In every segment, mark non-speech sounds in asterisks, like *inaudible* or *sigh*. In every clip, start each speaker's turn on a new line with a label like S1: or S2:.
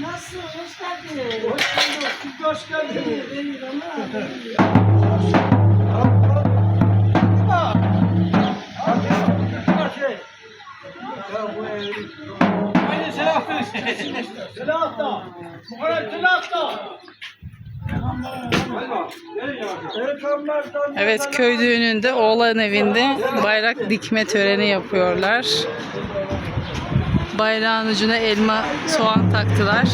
S1: Nasıl? Hoş geldin.
S2: Hoş geldiniz. Haydi Selahattin. Selahattin. Muharrem Selahattin.
S3: Evet köy düğününde oğlan evinde bayrak dikme töreni yapıyorlar. Bayrağın ucuna elma soğan taktılar.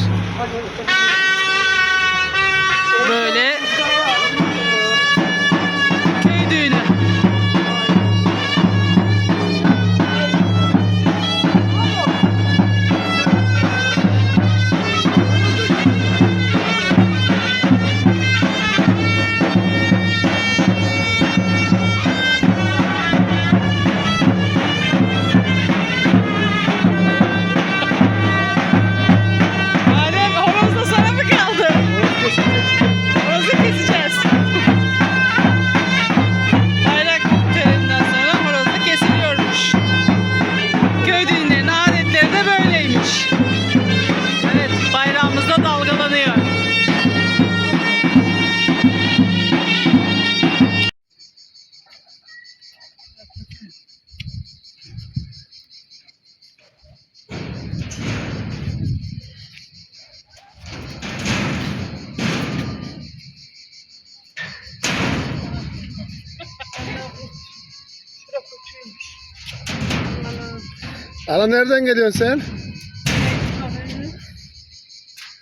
S4: Ana nereden geliyorsun sen?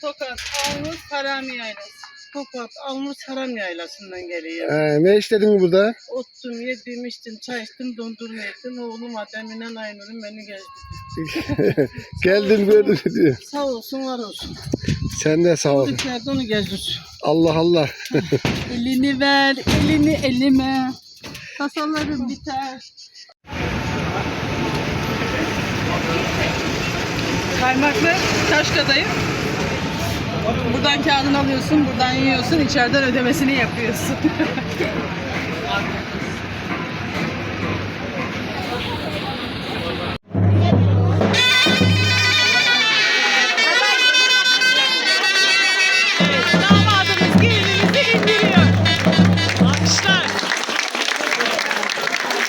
S5: Tokat, Alnız, Harami Yaylası. Tokat, Alnız, Haram Yaylası'ndan geliyor.
S4: Ee, ne işledin burada?
S5: Ottum, yedim, içtim, çay içtim, dondurma yedim. Oğlum Adem'le Aynur'un beni gezdi. *laughs*
S4: Geldin gördün diyor.
S5: Sağ olsun, var olsun.
S4: Sen de sağ ol.
S5: Dışarıda onu gezdir.
S4: Allah Allah. *laughs*
S5: Elini ver, elini elime. Kasalarım biter.
S3: Kaymaklı Taşka'dayım. Buradan kağıdını alıyorsun, buradan yiyorsun, içeriden ödemesini yapıyorsun. Alkışlar.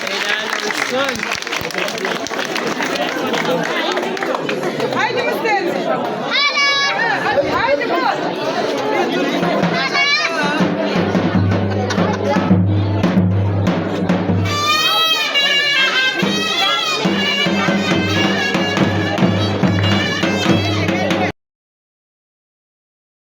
S3: Helal olsun. ನಮಸ್ತೆ